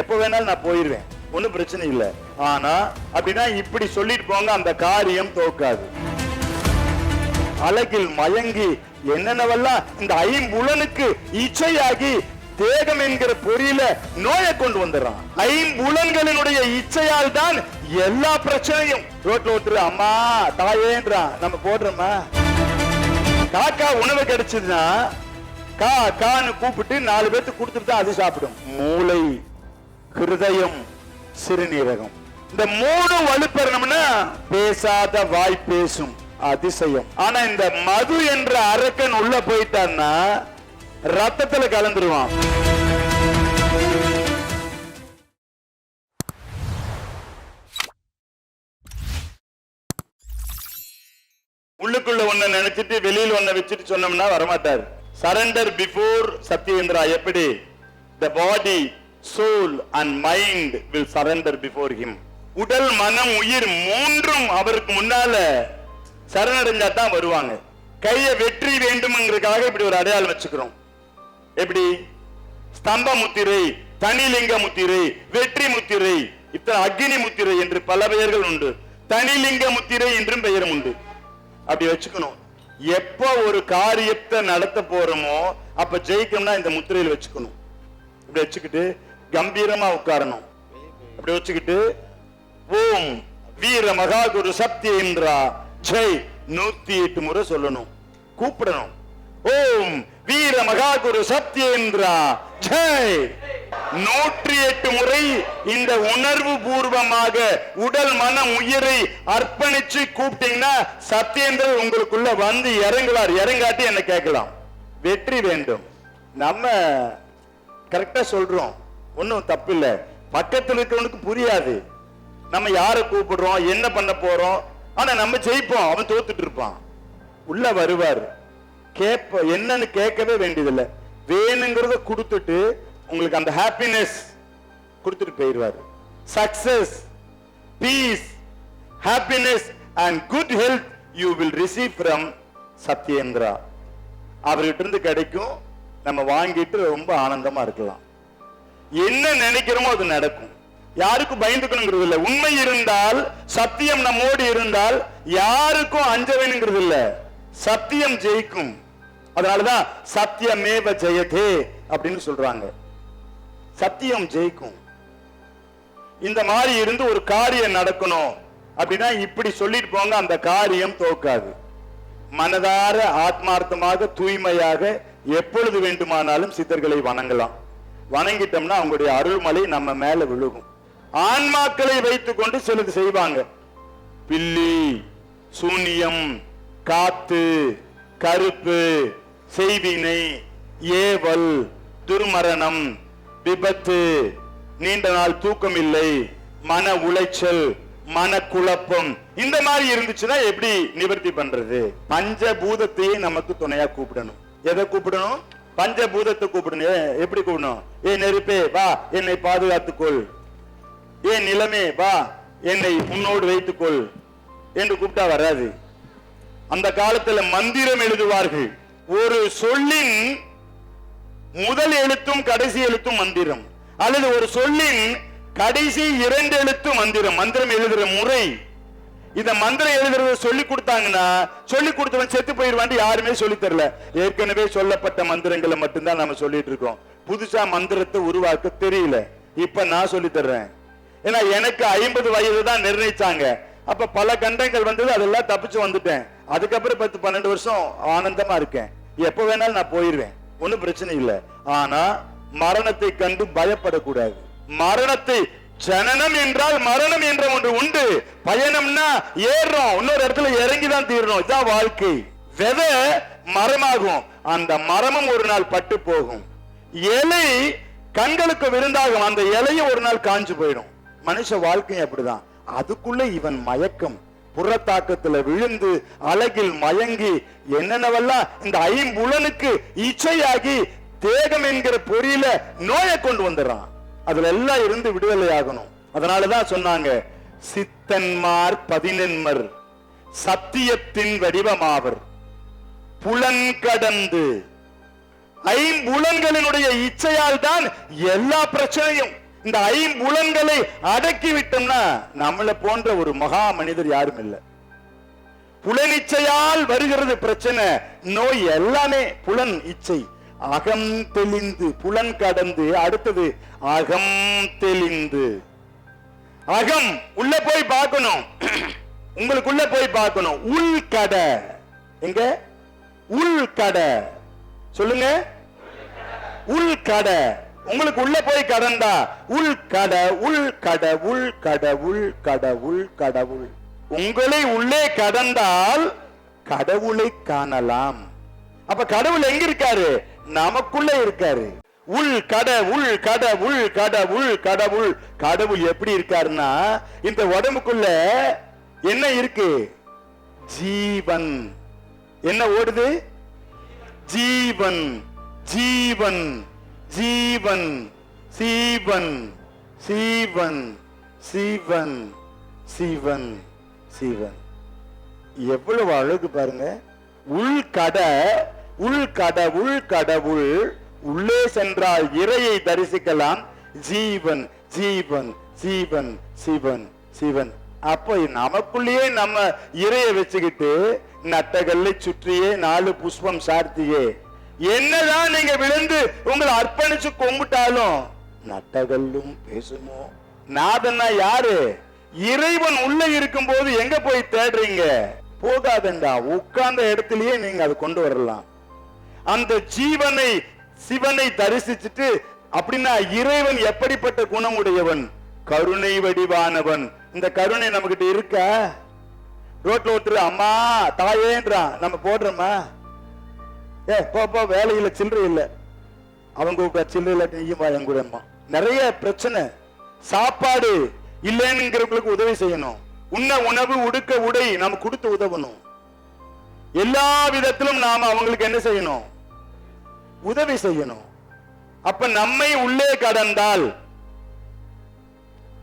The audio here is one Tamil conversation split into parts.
எப்போ வேணாலும் நான் போயிடுவேன் ஒன்றும் பிரச்சனை இல்லை. ஆனா அப்படின்னா இப்படி சொல்லிட்டு போங்க அந்த காரியம் தோக்காது. அழகில் மயங்கி என்னென்னவெல்லாம் இந்த ஐம்புலனுக்கு இச்சையாகி தேகம் என்கிற பொறியில நோயை கொண்டு வந்துடுறான். ஐம்புலன்களினுடைய இச்சையால் தான் எல்லா பிரச்சனையும் ரோட்ல ஒருத்தர் அம்மா தாயேன்றான் நம்ம போடுறோமா காக்கா உணவு கிடைச்சதுன்னா கா கான்னு கூப்பிட்டு நாலு பேர்த்துக்கு கொடுத்துட்டு தான் அது சாப்பிடும். மூளை. ஹிருதயம் சிறுநீரகம். இந்த மூணு வலுப்பெறணும்னா பேசாத வாய் பேசும் அதிசயம். ஆனா இந்த மது என்ற அரக்கன் உள்ள போயிட்டான்னா ரத்தத்துல கலந்துருவான். உள்ளுக்குள்ள ஒண்ண நினைச்சிட்டு வெளியில் ஒண்ண வச்சுட்டு சொன்னோம்னா வரமாட்டார். சரண்டர் பிஃபோர் சத்யேந்திரா எப்படி? The body soul and mind will surrender before him உடல் மனம் உயிர் மூன்றும் அவருக்கு முன்னால சரணடைஞ்சா தான் வருவாங்க. கையை வெற்றி வேண்டும்ங்கிறதுக்காக இப்படி ஒரு அடையாளம் வச்சுக்கிறோம். எப்படி? ஸ்தம்ப முத்திரை தனிலிங்க முத்திரை வெற்றி முத்திரை இத்தனை அக்னி முத்திரை என்று பல பெயர்கள் உண்டு. தனிலிங்க முத்திரை என்றும் பெயரும் உண்டு. அப்படி வச்சுக்கணும். எப்போ ஒரு காரியத்தை நடத்த போறோமோ அப்ப ஜெயிக்கணும்னா இந்த முத்திரையில் வச்சுக்கணும். இப்படி வச்சுக்கிட்டு கம்பீரமா உட்காரணும். அப்படி வச்சுக்கிட்டு ஓம் வீர மகாகுரு என்றா ஜெய் நூத்தி எட்டு முறை சொல்லணும். கூப்பிடணும். ஓம் வீர மகாகுரு என்றா ஜெய். நூற்றி எட்டு முறை இந்த உணர்வு பூர்வமாக உடல் மனம் உயிரை அர்ப்பணிச்சு கூப்பிட்டீங்கன்னா சத்யேந்திரர் உங்களுக்குள்ள வந்து இறங்குவார். இறங்காட்டி என்ன கேட்கலாம். வெற்றி வேண்டும். நம்ம கரெக்டா சொல்றோம். ஒன்றும் தப்பில்லை. பக்கத்தில் இருக்கிறவனுக்கு புரியாது. நம்ம யாரை கூப்பிடுறோம் என்ன பண்ண போறோம்? ஆனா நம்ம ஜெயிப்போம். அவன் தோத்துட்டு இருப்பான். உள்ள வருவார். கேட்ப என்னன்னு கேட்கவே வேண்டியதில்லை. வேணுங்கிறத கொடுத்துட்டு உங்களுக்கு அந்த ஹாப்பினஸ் கொடுத்துட்டு போயிடுவார் success peace happiness and good health you will receive from Satyendra அவர்கிட்ட இருந்து கிடைக்கும். நம்ம வாங்கிட்டு ரொம்ப ஆனந்தமா இருக்கலாம். என்ன நினைக்கிறோமோ அது நடக்கும். யாருக்கும் பயந்துக்கணுங்கிறது இல்லை. உண்மை இருந்தால் சத்தியம் நம்மோடு இருந்தால் யாருக்கும் அஞ்ச வேணுங்கிறது இல்லை சத்தியம் ஜெயிக்கும். அதனாலதான் சத்தியமேவ ஜெயதே அப்படின்னு சொல்றாங்க. சத்தியம் ஜெயிக்கும். இந்த மாதிரி இருந்து ஒரு காரியம் நடக்கணும் அப்படின்னா இப்படி சொல்லிட்டு போங்க அந்த காரியம் தோக்காது. மனதார ஆத்மார்த்தமாக தூய்மையாக எப்பொழுது வேண்டுமானாலும் சித்தர்களை வணங்கலாம். வணங்கிட்டோம்னா அவங்களுடைய அருள்மலை நம்ம மேல விழுகும். ஆன்மாக்களை வைத்துக் கொண்டு சிலது செய்வாங்க. பில்லி சூனியம் காத்து கருப்பு செய்வினை ஏவல் துர்மரணம் விபத்து நீண்ட நாள் தூக்கம் இல்லை மன உளைச்சல் மனக்குழப்பம் இந்த மாதிரி இருந்துச்சுன்னா எப்படி நிவர்த்தி பண்றது? பஞ்சபூதத்தையே நமக்கு துணையா கூப்பிடணும். எதை கூப்பிடணும்? பஞ்சபூதத்தை கூப்பிடணும் எப்படி கூப்பிடணும்? ஏ நெருப்பே வா என்னை பாதுகாத்துக்கொள். ஏ நிலமே வா என்னை உன்னோடு வைத்துக்கொள். என்று கூப்பிட்டா வராது. அந்த காலத்துல மந்திரம் எழுதுவார்கள். ஒரு சொல்லின் முதல் எழுத்தும் கடைசி எழுத்தும் மந்திரம். அல்லது ஒரு சொல்லின் கடைசி இரண்டு எழுத்து மந்திரம். மந்திரம் எழுதுகிற முறை இந்த மந்திரம் எழுதுறத சொல்லி கொடுத்தாங்கன்னா சொல்லி கொடுத்தவன் செத்து போயிருவான்னு யாருமே சொல்லி தரல. ஏற்கனவே சொல்லப்பட்ட மந்திரங்களை மட்டும்தான் நம்ம சொல்லிட்டு இருக்கோம். புதுசா மந்திரத்தை உருவாக்க தெரியல. இப்ப நான் சொல்லி தர்றேன். ஏன்னா எனக்கு ஐம்பது வயது தான் நிர்ணயிச்சாங்க. அப்ப பல கண்டங்கள் வந்தது அதெல்லாம் தப்பிச்சு வந்துட்டேன். அதுக்கப்புறம் பத்து பன்னெண்டு வருஷம் ஆனந்தமா இருக்கேன். எப்ப வேணாலும் நான் போயிருவேன். ஒன்றும் பிரச்சனை இல்லை. ஆனா மரணத்தை கண்டு பயப்படக்கூடாது. மரணத்தை ஜனனம் என்றால் மரணம் என்ற ஒன்று உண்டு. பயணம்னா ஏறுறோம். இன்னொரு இடத்துல இறங்கி தான் தீரணும். இதான் வாழ்க்கை. விதை மரமாகும். அந்த மரமும் ஒரு நாள் பட்டு போகும். இலை கண்களுக்கு விருந்தாகும். அந்த இலையும் ஒரு நாள் காஞ்சு போயிடும். மனுஷ வாழ்க்கையும் அப்படிதான். அதுக்குள்ள இவன் மயக்கம். புறத்தாக்கத்துல விழுந்து அழகில் மயங்கி என்னென்னவெல்லாம் இந்த ஐம்புலனுக்கு இச்சையாகி தேகம் என்கிற பொறியில நோயை கொண்டு வந்துடுறான். அதுல எல்லாம் இருந்து விடுதலை ஆகணும் அதனாலதான் சொன்னாங்க சித்தன்மார் பதினென்மர் சத்தியத்தின் வடிவமாவர். புலன் கடந்து. ஐம்புலன்களினுடைய இச்சையால் தான் எல்லா பிரச்சனையும் இந்த ஐம்புலன்களை அடக்கி விட்டோம்னா நம்மளை போன்ற ஒரு மகா மனிதர் யாரும் இல்லை. புலனிச்சையால் வருகிறது பிரச்சனை நோய் எல்லாமே புலன் இச்சை. அகம் தெளிந்து புலன் கடந்து அடுத்தது அகம் தெளிந்து. அகம் உள்ள போய் பார்க்கணும். உங்களுக்குள்ள போய் பார்க்கணும். உள் கடை. எங்க? உள் கடை. சொல்லுங்க. உள் கடை. உங்களுக்கு உள்ள போய் கடந்தா உள் கடை உள் கடவுள் கடவுள் கடவுள் கடவுள் உங்களை உள்ளே கடந்தால் கடவுளை காணலாம். அப்ப கடவுள் எங்க இருக்காரு? நமக்குள்ள இருக்காரு. உள் கட உள் கட உள் கட உள் கடவுள் கடவுள் எப்படி இருக்காருன்னா இந்த உடம்புக்குள்ள என்ன இருக்கு? ஜீவன். என்ன ஓடுது? ஜீவன். ஜீவன். ஜீவன். சீவன். சீவன். சீவன். சீவன். சீவன். எவ்வளவு அழகு பாருங்க. உள் கட உள் கடவுள் கடவுள் உள்ளே சென்றால் இறையை தரிசிக்கலாம். ஜீவன் ஜீவன் ஜீவன் சிவன் சிவன். அப்போ நமக்குள்ளேயே நம்ம இறைய வச்சுக்கிட்டு நட்டகல்லை சுற்றியே நாலு புஷ்பம் சார்த்தியே. என்னதான் நீங்க விழுந்து உங்களை அர்ப்பணிச்சு கும்பிட்டாலும் நட்டகல்லும் பேசுமோ? நாதன்னா யாரு? இறைவன் உள்ள இருக்கும் போது எங்க போய் தேடுறீங்க? போகாதண்டா உட்கார்ந்த இடத்துலயே நீங்க அதை கொண்டு வரலாம். அந்த ஜீவனை சிவனை தரிசிச்சுட்டு அப்படின்னா இறைவன் எப்படிப்பட்ட குணம் உடையவன் கருணை வடிவானவன். இந்த கருணை நம்மகிட்ட இருக்க? ரோட்ல ஒருத்தர் அம்மா தாயேன்றான் நம்ம போடுறோமா ஏ போப்போ வேலையில சில்லறை இல்லை. அவங்க சில்லறையில சில்லறை இல்லாட்டி நீயும் அம்மா. நிறைய பிரச்சனை. சாப்பாடு இல்லைன்னுங்கிறவங்களுக்கு உதவி செய்யணும். உண்ண உணவு உடுக்க உடை நம்ம கொடுத்து உதவணும். எல்லா விதத்திலும் நாம அவங்களுக்கு என்ன செய்யணும்? உதவி செய்யணும். அப்ப நம்மை உள்ளே கடந்தால்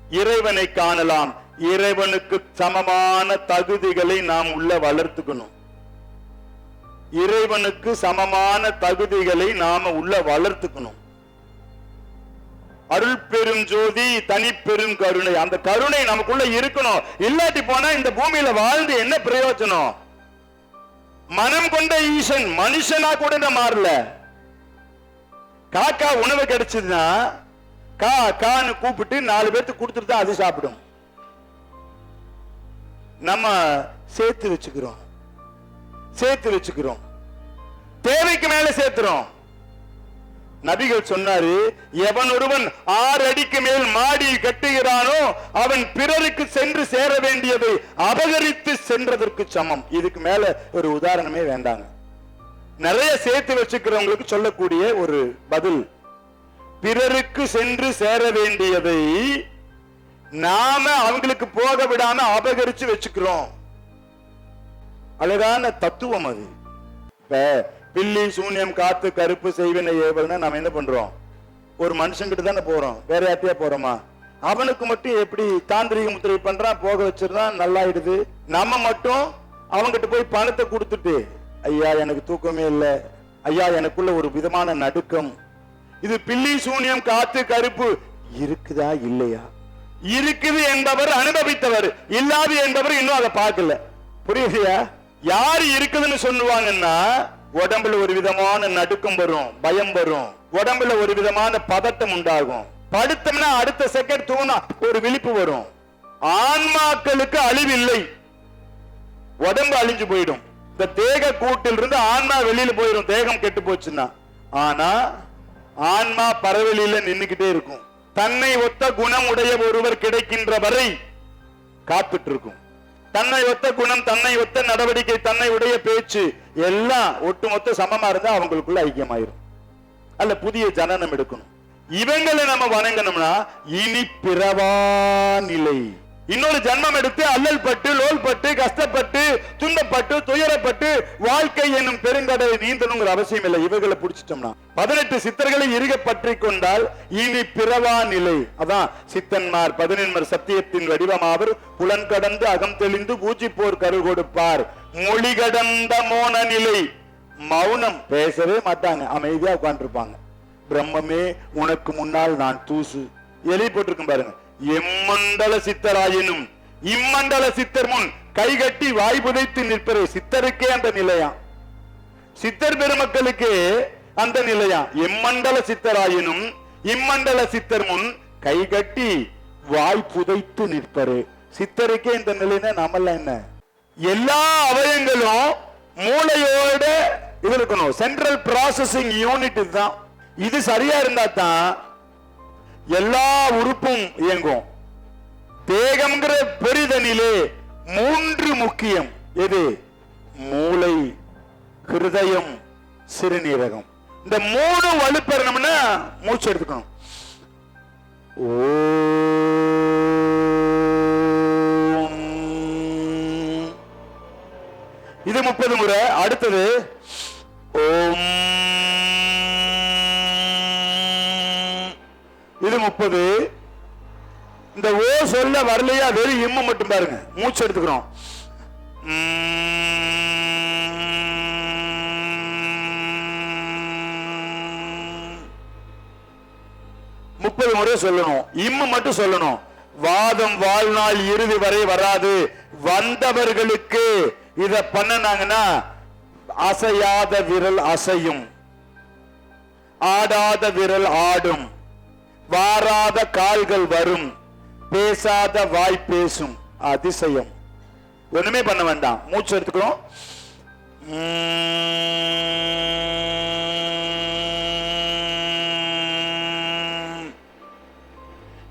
இறைவனை காணலாம். இறைவனுக்கு சமமான தகுதிகளை நாம் உள்ள வளர்த்துக்கணும். இறைவனுக்கு சமமான தகுதிகளை நாம உள்ள வளர்த்துக்கணும். அருள் பெரும் ஜோதி தனி பெரும் கருணை. அந்த கருணை நமக்குள்ள இருக்கணும். இல்லாட்டி போனா இந்த பூமியில வாழ்ந்து என்ன பிரயோஜனம்? மனம் கொண்ட ஈசன் மனுஷனா கூட மாறல. காக்கா உணவு கிடைச்சதுன்னா கா கான்னு கூப்பிட்டு நாலு பேர்த்துக்கு கொடுத்துட்டு தான் அது சாப்பிடும். நம்ம சேர்த்து வச்சுக்கிறோம். சேர்த்து வச்சுக்கிறோம். தேவைக்கு மேல சேர்த்துறோம். நபிகள் சொன்னாரு எவன் ஒருவன் ஆறு அடிக்கு மேல் மாடி கட்டுகிறானோ அவன் பிறருக்கு சென்று சேர வேண்டியதை அபகரித்து சென்றதற்கு சமம். இதுக்கு மேல ஒரு உதாரணமே வேண்டாங்க. நிறைய சேர்த்து வச்சுக்கிறவங்களுக்கு சொல்லக்கூடிய ஒரு பதில். பிறருக்கு சென்று சேர வேண்டியதை நாம அவங்களுக்கு போக விடாம அபகரிச்சு வச்சுக்கிறோம். அழகான தத்துவம் அது. இப்ப பில்லி சூன்யம் காத்து கருப்பு செய்வினை ஏவல்னா நாம என்ன பண்றோம்? ஒரு மனுஷங்கிட்ட தானே போறோம். வேற யார்ட்டையா போறோமா? அவனுக்கு மட்டும் எப்படி தாந்திரிக முத்திரை பண்றான் போக வச்சிருந்தான் நல்லாயிடுது. நம்ம மட்டும் அவங்கிட்ட போய் பணத்தை கொடுத்துட்டு ஐயா எனக்கு தூக்கமே இல்லை. ஐயா எனக்குள்ள ஒரு விதமான நடுக்கம். இது பில்லி சூன்யம் காத்து கருப்பு. இருக்குதா இல்லையா? இருக்குது என்பவர் அனுபவித்தவர். இல்லாது என்பவர் இன்னும் அதை பார்க்கல. புரியுதுயா? யாரு இருக்குதுன்னு சொல்லுவாங்கன்னா உடம்புல ஒரு விதமான நடுக்கம் வரும் பயம் வரும். உடம்புல ஒரு விதமான பதட்டம் உண்டாகும். படுத்தோம்னா அடுத்த செகண்ட் தூங்கினா ஒரு விழிப்பு வரும். ஆன்மாக்களுக்கு அழிவில்லை. உடம்பு அழிஞ்சு போயிடும். இந்த தேக கூட்டில் இருந்து ஆன்மா வெளியில போயிடும் தேகம் கெட்டு போச்சுன்னா. ஆனா ஆன்மா பரவெளியில நின்னுக்கிட்டே இருக்கும். தன்னை ஒத்த குணம் உடைய ஒருவர் கிடைக்கின்ற வரை காத்துட்டு இருக்கும் தன்னை ஒத்த குணம் தன்னை ஒத்த நடவடிக்கை தன்னை உடைய பேச்சு எல்லாம் ஒட்டுமொத்த சமமா இருந்தா அவங்களுக்குள்ள ஐக்கியமாயிரும். அல்ல புதிய ஜனனம் எடுக்கணும். இவங்களை நம்ம வணங்கணும்னா இனி பிறவா நிலை. இன்னொரு ஜென்மம் எடுத்து அல்லல் பட்டு லோல் பட்டு கஷ்டப்பட்டு துன்பப்பட்டு துயரப்பட்டு வாழ்க்கை என்னும் பெருங்கடலை நீந்தணுங்கிற அவசியம் இல்லை. இவர்களை பிடிச்சிட்டோம்னா. பதினெட்டு சித்தர்களை இருக பற்றி கொண்டால் இனி பிறவா நிலை. அதான் சித்தன்மார் பதினெண்மர் சத்தியத்தின் வடிவமாவர் புலன் கடந்து அகம் தெளிந்து பூஜிப்போர் கரு கொடுப்பார். மொழி கடந்த மோன நிலை. மௌனம். பேசவே மாட்டாங்க. அமைதியா உட்காந்துருப்பாங்க பிரம்மமே உனக்கு முன்னால் நான் தூசு. எழுதி போட்டிருக்கும் பாருங்க. எம்மண்டல சித்தராயினும் இம்மண்டல சித்தர் முன் கைகட்டி வாய் புதைத்து நிற்பது சித்தருக்கே அந்த நிலையா? சித்தர் பெருமக்களுக்கு அந்த நிலையா? எம்மண்டல சித்தராயினும் இம்மண்டல சித்தர் முன் கைகட்டி வாய் புதைத்து நிற்பரு சித்தருக்கே இந்த நிலைன்னா நம்மெல்லாம் என்ன? எல்லா அவயங்களும் மூளையோட இது இருக்கணும். சென்ட்ரல் ப்ராசஸிங் யூனிட் தான் இது சரியா இருந்தா தான் எல்லா உறுப்பும் இயங்கும். தேகம்ங்கிற பெரிதனிலே மூன்று முக்கியம். எது? மூளை ஹிருதயம் சிறுநீரகம். இந்த மூணு வலுப்பெறணும்னா மூச்சு எடுத்துக்கணும். ஓம். இது முப்பது முறை. அடுத்தது ஓம். இது முப்பது. இந்த ஓ சொல்ல வரலையா? வெறும் இம்மு மட்டும் பாருங்க. மூச்சு எடுத்துக்கிறோம். முப்பது முறை சொல்லணும். இம்மு மட்டும் சொல்லணும். வாதம் வாழ்நாள் இறுதி வரை வராது. வந்தவர்களுக்கு இத பண்ணனாங்கன்னா அசையாத விரல் அசையும். ஆடாத விரல் ஆடும். வாராத கால்கள் வரும் பேசாத வாய் பேசும். அதிசயம். ஒண்ணுமே பண்ண வேண்டாம். மூச்சு எடுத்துக்கிறோம்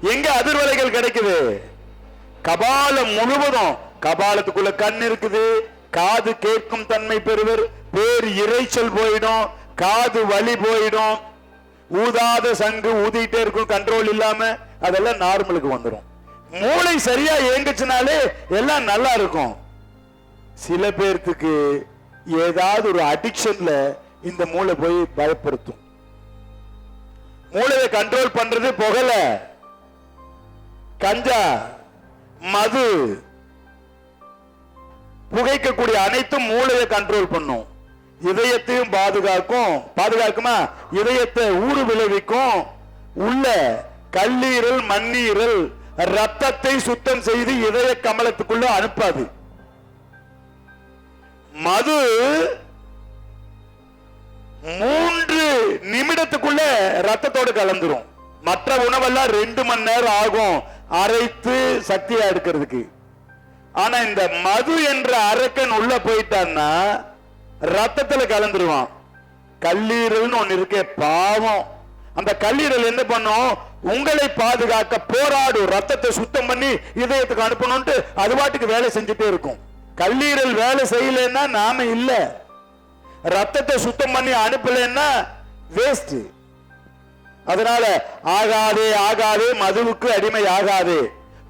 எங்க அதிர்வலைகள் கிடைக்குது? கபாலம் முழுவதும். கபாலத்துக்குள்ள கண் இருக்குது. காது கேட்கும் தன்மை பெறுவர். பேர் இறைச்சல் போயிடும். காது வலி போயிடும். ஊதாத சங்கு ஊதிட்டே இருக்கும் கண்ட்ரோல் இல்லாம அதெல்லாம் நார்மலுக்கு வந்துடும் மூளை சரியா இயங்குச்சுனாலே எல்லாம் நல்லா இருக்கும். சில பேர்த்துக்கு ஏதாவது ஒரு அடிக்ஷன்ல இந்த மூளை போய் பயப்படுத்தும். மூளையை கண்ட்ரோல் பண்றது புகல கஞ்சா மது புகைக்கக்கூடிய அனைத்தும் மூளையை கண்ட்ரோல் பண்ணும். இதயத்தையும் பாதுகாக்கும். பாதுகாக்குமா? இதயத்தை ஊறு விளைவிக்கும். உள்ள கல்லீரல் மண்ணீரல் ரத்தத்தை சுத்தம் செய்து இதய கமலத்துக்குள்ள அனுப்பாது. மது மூன்று நிமிடத்துக்குள்ள ரத்தத்தோடு கலந்துரும். மற்ற உணவெல்லாம் ரெண்டு மணி நேரம் ஆகும். அரைத்து சக்தியா எடுக்கிறதுக்கு. ஆனா இந்த மது என்ற அரக்கன் உள்ள போயிட்டான்னா ரத்தத்துல கலந்துருவான். கல்லீரல்னு ஒன்னு இருக்கே பாவம். அந்த கல்லீரல் என்ன பண்ணும்? உங்களை பாதுகாக்க போராடும். ரத்தத்தை சுத்தம் பண்ணி இதயத்துக்கு அனுப்பணும்ட்டு அது பாட்டுக்கு வேலை செஞ்சுட்டே இருக்கும். கல்லீரல் வேலை செய்யலைன்னா நாம இல்ல. ரத்தத்தை சுத்தம் பண்ணி அனுப்பலைன்னா வேஸ்ட் அதனால ஆகாதே ஆகாதே மதுவுக்கு அடிமை ஆகாதே.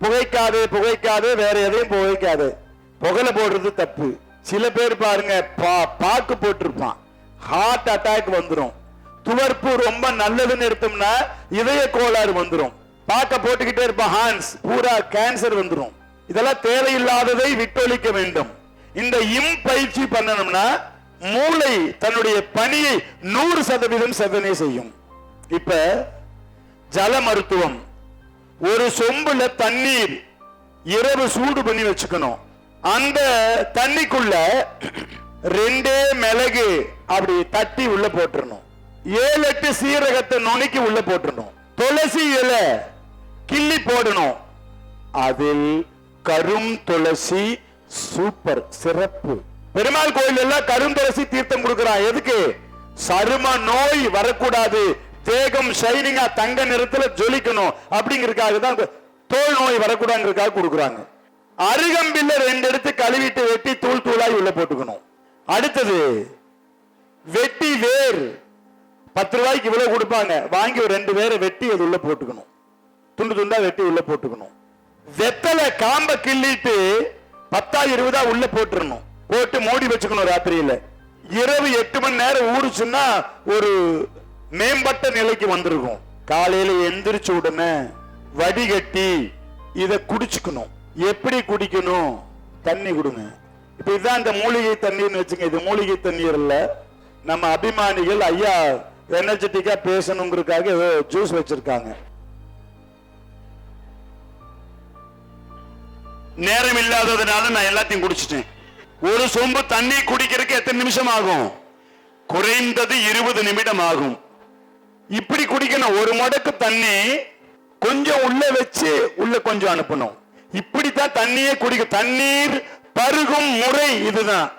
புகைக்காதே புகைக்காதே வேற எதையும் புகைக்காதே. புகழ போடுறது தப்பு. சில பேர் பாருங்க பா- பாக்கு போட்டிருப்பான். ஹார்ட் அட்டாக் வந்துடும் துவர்ப்பு ரொம்ப நல்லதுன்னு எடுத்தோம்னா இதய கோளாறு வந்துடும் பாக்க போட்டுக்கிட்டே இருப்பான் ஹான்ஸ் பூரா கேன்சர் வந்துடும் இதெல்லாம் தேவையில்லாததை விட்டொழிக்க வேண்டும். இந்த இம் பயிற்சி பண்ணணும்னா மூளை தன்னுடைய பணியை நூறு சதவீதம் செவ்வனே செய்யும். இப்ப ஜல மருத்துவம். ஒரு சொம்புல தண்ணீர் இரவு சூடு பண்ணி வச்சுக்கணும். அந்த தண்ணிக்குள்ள ரெண்டே மிளகு அப்படி தட்டி உள்ள போட்டுடணும் ஏழு எட்டு சீரகத்தை நுணுக்கி உள்ள போட்டுறணும். துளசி இலை கிள்ளி போடணும். அதில் கரும் துளசி சூப்பர் சிறப்பு. பெருமாள் கோயில் எல்லாம் கரும் துளசி தீர்த்தம் கொடுக்கிறான் எதுக்கு? சரும நோய் வரக்கூடாது. தேகம் ஷைனிங்கா தங்க நிறத்துல ஜொலிக்கணும். அப்படிங்கிறதுக்காக தான் தோல் நோய் வரக்கூடாதுங்கிறதுக்காக கொடுக்குறாங்க. அருகம்பில்ல ரெண்டு எடுத்து கழுவிட்டு வெட்டி தூள் தூளாய் உள்ள போட்டுக்கணும். அடுத்தது வெட்டி வேர். பத்து ரூபாய்க்கு இவ்வளவு கொடுப்பாங்க. வாங்கி ஒரு ரெண்டு பேரை வெட்டி அது உள்ள போட்டுக்கணும். துண்டு துண்டா வெட்டி உள்ள போட்டுக்கணும். வெத்தலை காம்ப கிள்ளிட்டு பத்தா இருபதா உள்ள போட்டுடணும் போட்டு மூடி வச்சுக்கணும் ராத்திரியில. இரவு எட்டு மணி நேரம் ஊறுச்சுன்னா ஒரு மேம்பட்ட நிலைக்கு வந்திருக்கும். காலையில எந்திரிச்ச உடனே வடிகட்டி இதை குடிச்சுக்கணும். எப்படி குடிக்கணும்? தண்ணி கொடுங்க. இப்போ இதுதான் இந்த மூலிகை தண்ணீர்னு வச்சுங்க. இது மூலிகை தண்ணீர் இல்லை நம்ம அபிமானிகள் ஐயா எனர்ஜெட்டிக்காக பேசணுங்கிறதுக்காக ஜூஸ் வச்சிருக்காங்க. நேரம் இல்லாததுனால நான் எல்லாத்தையும் குடிச்சிட்டேன். ஒரு சொம்பு தண்ணி குடிக்கிறதுக்கு எத்தனை நிமிஷம் ஆகும் குறைந்தது இருபது நிமிடம் ஆகும் இப்படி குடிக்கணும். ஒரு மடக்கு தண்ணி கொஞ்சம் உள்ள வச்சு உள்ள கொஞ்சம் அனுப்பணும். இப்படித்தான் தண்ணியே குடிக்க தண்ணீர் பருகும் முறை இதுதான்.